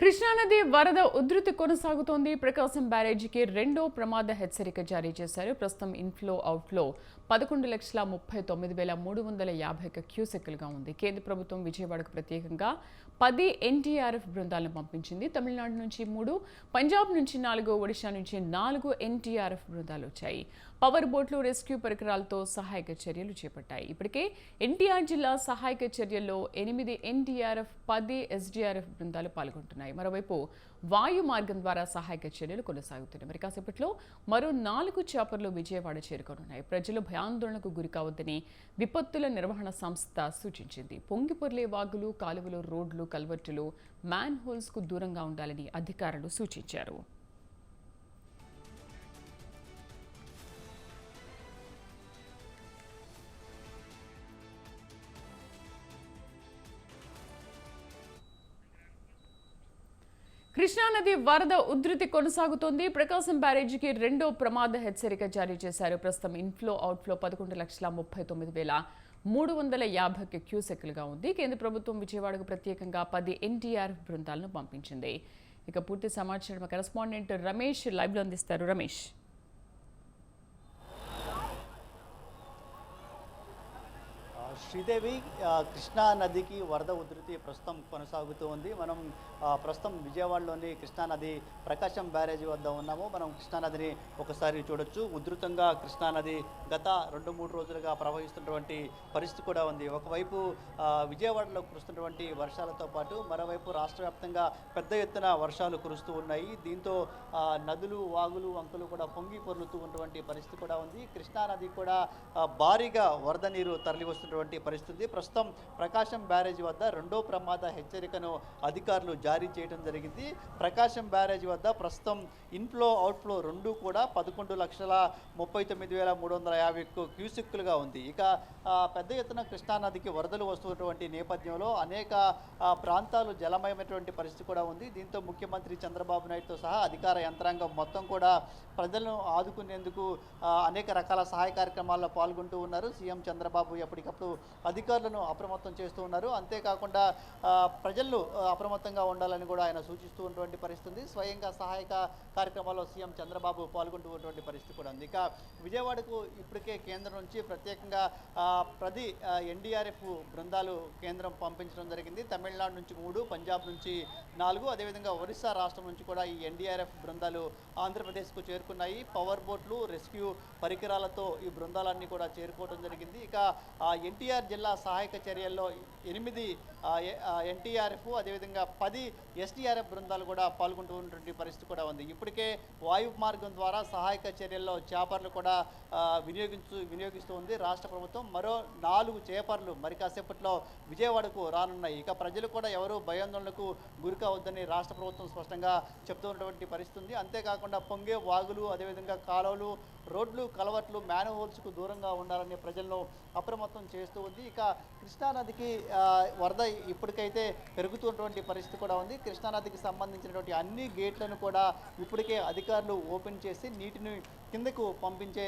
కృష్ణానది వరద ఉధృతి కొనసాగుతోంది. ప్రకాశం బ్యారేజీకి రెండో ప్రమాద హెచ్చరిక జారీ చేశారు. ప్రస్తుతం ఇన్ఫ్లో అవుట్ఫ్లో పదకొండు లక్షల ముప్పై తొమ్మిది వేల మూడు వందల యాభై ఒక క్యూసెక్కులుగా ఉంది. కేంద్ర ప్రభుత్వం విజయవాడకు ప్రత్యేకంగా పది ఎన్టీఆర్ఎఫ్ బృందాలను పంపించింది. తమిళనాడు నుంచి మూడు పంజాబ్ నుంచి నాలుగు ఒడిశా నుంచి నాలుగు ఎన్టీఆర్ఎఫ్ బృందాలు వచ్చాయి. పవర్ బోట్లు రెస్క్యూ పరికరాలతో సహాయక చర్యలు చేపట్టాయి. ఇప్పటికే ఎన్టీఆర్ జిల్లా సహాయక చర్యల్లో ఎనిమిది ఎన్టీఆర్ఎఫ్ పది ఎస్డీఆర్ఎఫ్ బృందాలు పాల్గొంటున్నాయి. మరోవైపు వాయు మార్గం ద్వారా సహాయక చర్యలు కొనసాగుతున్నాయి. మరి కాసేపట్లో మరో నాలుగు చేపర్లు విజయవాడ చేరుకోనున్నాయి. ప్రజలు భయాందోళనకు గురికావద్దని విపత్తుల నిర్వహణ సంస్థ సూచించింది. పొంగిపొర్లే వాగులు కాలువలు రోడ్లు కల్వర్టులు మ్యాన్ హోల్స్కు దూరంగా ఉండాలని అధికారులు సూచించారు. కృష్ణానది వరద ఉధృతి కొనసాగుతోంది. ప్రకాశం బ్యారేజీకి రెండో ప్రమాద హెచ్చరిక జారీ చేశారు. ప్రస్తుతం ఇన్ఫ్లో అవుట్ఫ్లో పదకొండు లక్షల ముప్పై తొమ్మిది వేల మూడు వందల యాభై క్యూసెక్లుగా ఉంది. కేంద్ర ప్రభుత్వం విజయవాడకు ప్రత్యేకంగా పది ఎన్టీఆర్ బృందాలను పంపించింది. ఇక పూర్తి సమాచారం కరెస్పాండెంట్ రమేష్ లైవ్లో అందిస్తారు. రమేష్ ఆ, శ్రీదేవి కృష్ణా నదికి వరద ఉధృతి ప్రస్తుతం కొనసాగుతూ ఉంది. మనం ప్రస్తుతం విజయవాడలోని కృష్ణా నది ప్రకాశం బ్యారేజీ వద్ద ఉన్నాము. మనం కృష్ణా నదిని ఒకసారి చూడొచ్చు. ఉధృతంగా కృష్ణానది గత రెండు మూడు రోజులుగా ప్రవహిస్తున్నటువంటి పరిస్థితి కూడా ఉంది. ఒకవైపు విజయవాడలో కురుస్తున్నటువంటి వర్షాలతో పాటు మరోవైపు రాష్ట్ర వ్యాప్తంగా పెద్ద ఎత్తున వర్షాలు కురుస్తూ ఉన్నాయి. దీంతో నదులు వాగులు వంకలు కూడా పొంగి పొర్లుతూ ఉన్నటువంటి పరిస్థితి కూడా ఉంది. కృష్ణా నది కూడా భారీగా వరద నీరు తరలి వస్తున్నటువంటి పరిస్థితి. ప్రస్తుతం ప్రకాశం బ్యారేజ్ వద్ద రెండో ప్రమాద హెచ్చరికను అధికారులు జారీ చేయడం జరిగింది. ప్రకాశం బ్యారేజ్ వద్ద ప్రస్తుతం ఇన్ఫ్లో అవుట్ఫ్లో రెండు కూడా పదకొండు లక్షల ముప్పై తొమ్మిది వేల మూడు వందల యాభై క్యూసిక్కులుగా ఉంది. ఇక పెద్ద ఎత్తున కృష్ణానదికి వరదలు వస్తున్నటువంటి నేపథ్యంలో అనేక ప్రాంతాలు జలమయమైనటువంటి పరిస్థితి కూడా ఉంది. దీంతో ముఖ్యమంత్రి చంద్రబాబు నాయుడుతో సహా అధికార యంత్రాంగం మొత్తం కూడా ప్రజలను ఆదుకునేందుకు అనేక రకాల సహాయ కార్యక్రమాల్లో పాల్గొంటూ ఉన్నారు. సీఎం చంద్రబాబు ఎప్పటికప్పుడు అధికారులను అప్రమత్తం చేస్తూ ఉన్నారు. అంతేకాకుండా ప్రజలు అప్రమత్తంగా ఉండాలని కూడా ఆయన సూచిస్తూ ఉన్నటువంటి పరిస్థితి స్వయంగా సహాయక కార్యక్రమాల్లో సీఎం చంద్రబాబు పాల్గొంటూ ఉన్నటువంటి పరిస్థితి కూడా ఉంది. ఇక విజయవాడకు ఇప్పటికే కేంద్రం నుంచి ప్రత్యేకంగా ప్రతి ఎన్డీఆర్ఎఫ్ బృందాలు కేంద్రం పంపించడం జరిగింది. తమిళనాడు నుంచి మూడు పంజాబ్ నుంచి నాలుగు అదేవిధంగా ఒరిస్సా రాష్ట్రం నుంచి కూడా ఈ ఎన్డీఆర్ఎఫ్ బృందాలు ఆంధ్రప్రదేశ్కు చేరుకున్నాయి. పవర్ బోట్లు రెస్క్యూ పరికరాలతో ఈ బృందాలన్నీ కూడా చేరుకోవడం జరిగింది. ఇక ఎన్టీఆర్ జిల్లా సహాయక చర్యల్లో ఎనిమిది ఎన్టీఆర్ఎఫ్ అదేవిధంగా పది ఎస్టీఆర్ఎఫ్ బృందాలు కూడా పాల్గొంటూ ఉన్నటువంటి పరిస్థితి కూడా ఉంది. ఇప్పటికే వాయు మార్గం ద్వారా సహాయక చర్యల్లో చేపర్లు కూడా వినియోగించు వినియోగిస్తూ ఉంది రాష్ట్ర ప్రభుత్వం. మరో నాలుగు చేపర్లు మరి కాసేపట్లో విజయవాడకు రానున్నాయి. ఇక ప్రజలు కూడా ఎవరు భయాందోళనకు గురికావద్దని రాష్ట్ర ప్రభుత్వం స్పష్టంగా చెప్తున్నటువంటి పరిస్థితి ఉంది. అంతేకాకుండా పొంగే వాగులు అదేవిధంగా కాలువలు రోడ్లు కలవట్లు మ్యాన్హోల్స్కు దూరంగా ఉండాలని ప్రజలను అప్రమత్తం చేస్తూ ఉంది ఇక కృష్ణానదికి వరద ఇప్పటికైతే పెరుగుతున్నటువంటి పరిస్థితి కూడా ఉంది. కృష్ణానదికి సంబంధించినటువంటి అన్ని గేట్లను కూడా ఇప్పటికే అధికారులు ఓపెన్ చేసి నీటిని కిందకు పంపించే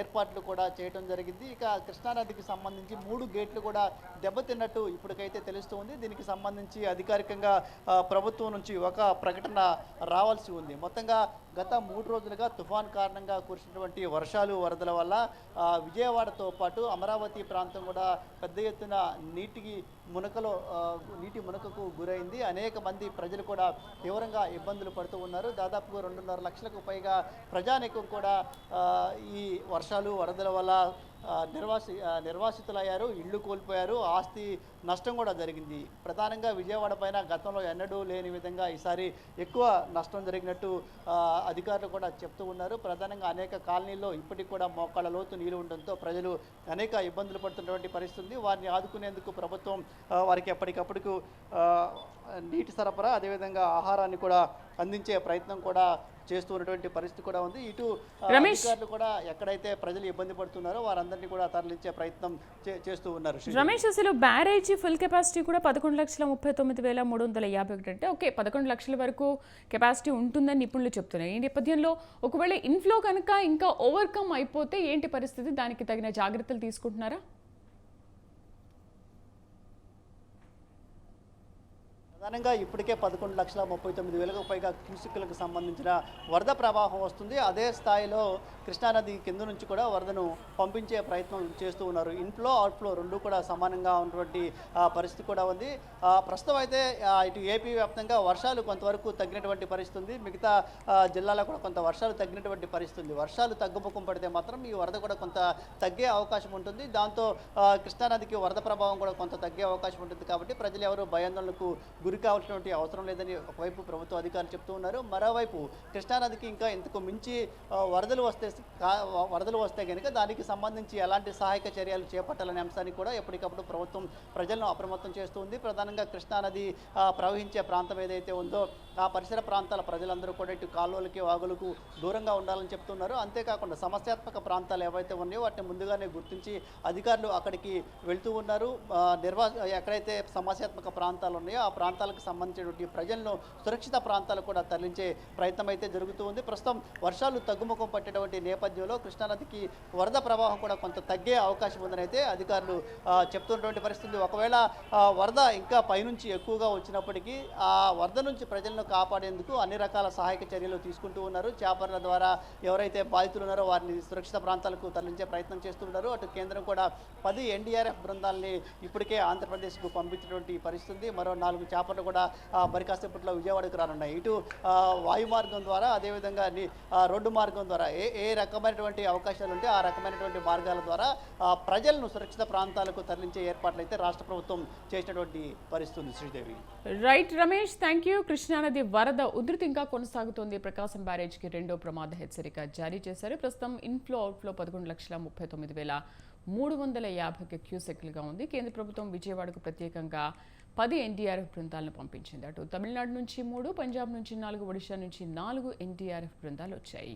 ఏర్పాట్లు కూడా చేయడం జరిగింది. ఇక కృష్ణానదికి సంబంధించి మూడు గేట్లు కూడా దెబ్బతిన్నట్టు ఇప్పటికైతే తెలుస్తూ ఉంది దీనికి సంబంధించి అధికారికంగా ప్రభుత్వం నుంచి ఒక ప్రకటన రావాల్సి ఉంది. మొత్తంగా గత మూడు రోజులుగా తుఫాన్ కారణంగా కురిసినటువంటి వర్షాలు వరదల వల్ల విజయవాడతో పాటు అమరావతి ప్రాంతం కూడా పెద్ద ఎత్తున నీటికి మునకలో నీటి మునకకు గురైంది. అనేక మంది ప్రజలు కూడా తీవ్రంగా ఇబ్బందులు పడుతూ ఉన్నారు. దాదాపుగా రెండున్నర లక్షలకు పైగా ప్రజానీకం కూడా ఈ వర్షాలు వరదల వల్ల నిర్వాసి నిర్వాసితులయ్యారు ఇళ్ళు కోల్పోయారు ఆస్తి నష్టం కూడా జరిగింది. ప్రధానంగా విజయవాడ పైన గతంలో ఎన్నడూ లేని విధంగా ఈసారి ఎక్కువ నష్టం జరిగినట్టు అధికారులు కూడా చెప్తూ ఉన్నారు. ప్రధానంగా అనేక కాలనీల్లో ఇప్పటికి కూడా మోకాళ్ళ లోతు నీరు ఉండడంతో ప్రజలు అనేక ఇబ్బందులు పడుతున్నటువంటి పరిస్థితి ఉంది వారిని ఆదుకునేందుకు ప్రభుత్వం వారికి ఎప్పటికప్పుడు నీటి సరఫరా అదేవిధంగా ఆహారాన్ని కూడా అందించే ప్రయత్నం కూడా చేస్తూ ఉన్నటువంటి పరిస్థితి కూడా ఉంది ఇటు. అధికారులు కూడా ఎక్కడైతే ప్రజలు ఇబ్బంది పడుతున్నారో వారందరినీ కూడా తరలించే ప్రయత్నం చేస్తూ ఉన్నారు. రమేష్ అసలు బ్యారేజీ ఫుల్ కెపాసిటీ కూడా పదకొండు లక్షల ముప్పై తొమ్మిది వేల మూడు వందల యాభై ఒకటి అంటే ఓకే పదకొండు లక్షల వరకు కెపాసిటీ ఉంటుందని నిపుణులు చెప్తున్నారు ఈ నేపథ్యంలో ఒకవేళ ఇన్ఫ్లో కనుక ఇంకా ఓవర్కమ్ అయిపోతే ఏంటి పరిస్థితి దానికి తగిన జాగ్రత్తలు తీసుకుంటున్నారా ప్రధానంగా ఇప్పటికే పదకొండు లక్షల ముప్పై తొమ్మిది వేలకు పైగా క్యూసిక్లకు సంబంధించిన వరద ప్రవాహం వస్తుంది. అదే స్థాయిలో కృష్ణానది కింద నుంచి కూడా వరదను పంపించే ప్రయత్నం చేస్తూ ఉన్నారు. ఇన్ఫ్లో అవుట్ఫ్లో రెండు కూడా సమానంగా ఉన్నటువంటి పరిస్థితి కూడా ఉంది. ప్రస్తుతం అయితే ఇటు ఏపీ వ్యాప్తంగా వర్షాలు కొంతవరకు తగ్గినటువంటి పరిస్థితి ఉంది. మిగతా జిల్లాలో కూడా కొంత వర్షాలు తగ్గినటువంటి పరిస్థితి ఉంది. వర్షాలు తగ్గుముఖం పడితే మాత్రం ఈ వరద కూడా కొంత తగ్గే అవకాశం ఉంటుంది. దాంతో కృష్ణానదికి వరద ప్రభావం కూడా కొంత తగ్గే అవకాశం ఉంటుంది. కాబట్టి ప్రజలు ఎవరు భయాందోళనకు గురి కావాల్సినటువంటి అవసరం లేదని ఒకవైపు ప్రభుత్వ అధికారులు చెప్తూ ఉన్నారు. మరోవైపు కృష్ణానదికి ఇంకా ఇంతకు మించి వరదలు వస్తే వరదలు వస్తే కనుక దానికి సంబంధించి ఎలాంటి సహాయక చర్యలు చేపట్టాలనే అంశాన్ని కూడా ఎప్పటికప్పుడు ప్రభుత్వం ప్రజలను అప్రమత్తం చేస్తూ ఉంది. ప్రధానంగా కృష్ణానది ప్రవహించే ప్రాంతం ఏదైతే ఉందో ఆ పరిసర ప్రాంతాల ప్రజలందరూ కూడా ఇటు కాలువలకి వాగులకు దూరంగా ఉండాలని చెప్తున్నారు. అంతేకాకుండా సమస్యాత్మక ప్రాంతాలు ఏవైతే ఉన్నాయో వాటిని ముందుగానే గుర్తించి అధికారులు అక్కడికి వెళ్తూ ఉన్నారు. నిర్వా ఎక్కడైతే సమస్యాత్మక ప్రాంతాలు ఉన్నాయో ఆ ప్రాంతాలకు సంబంధించినటువంటి ప్రజలను సురక్షిత ప్రాంతాలకు కూడా తరలించే ప్రయత్నం అయితే జరుగుతూ ఉంది. ప్రస్తుతం వర్షాలు తగ్గుముఖం పట్టేటువంటి నేపథ్యంలో కృష్ణానదికి వరద ప్రవాహం కూడా కొంత తగ్గే అవకాశం ఉందని అయితే అధికారులు చెప్తున్నటువంటి పరిస్థితి. ఒకవేళ వరద ఇంకా పైనుంచి ఎక్కువగా వచ్చినప్పటికీ ఆ వరద నుంచి ప్రజలను కాపాడేందుకు అన్ని రకాల సహాయక చర్యలు తీసుకుంటూ ఉన్నారు. చేపర్ల ద్వారా ఎవరైతే బాధితులు ఉన్నారో వారిని సురక్షిత ప్రాంతాలకు తరలించే ప్రయత్నం చేస్తున్నారు అటు కేంద్రం కూడా పది ఎన్డీఆర్ఎఫ్ బృందాలని ఇప్పటికే ఆంధ్రప్రదేశ్కు పంపించినటువంటి పరిస్థితి. మరో నాలుగు చేపలు కూడా మరి కాసేపట్లో విజయవాడకు రానున్నాయి. ఇటు వాయు మార్గం ద్వారా అదేవిధంగా రోడ్డు మార్గం ద్వారా ఏ ఏ రకమైనటువంటి అవకాశాలు ఉంటే ఆ రకమైనటువంటి మార్గాల ద్వారా ప్రజలను సురక్షిత ప్రాంతాలకు తరలించే ఏర్పాట్లు అయితే రాష్ట్ర ప్రభుత్వం చేసినటువంటి పరిస్థితుంది Sridevi. Right Ramesh thank you కృష్ణానది వరద ఉధృతి ఇంకా కొనసాగుతోంది. ప్రకాశం బ్యారేజ్కి రెండో ప్రమాద హెచ్చరిక జారీ చేశారు. ప్రస్తుతం ఇన్ఫ్లో అవుట్ఫ్లో పదకొండు లక్షల ముప్పై తొమ్మిది వేల మూడు వందల యాభై క్యూసెక్లుగా ఉంది. కేంద్ర ప్రభుత్వం విజయవాడకు ప్రత్యేకంగా పది ఎన్టీఆర్ఎఫ్ బృందాలను పంపించింది అటు తమిళనాడు నుంచి మూడు పంజాబ్ నుంచి నాలుగు ఒడిశా నుంచి నాలుగు ఎన్టీఆర్ఎఫ్ బృందాలు వచ్చాయి.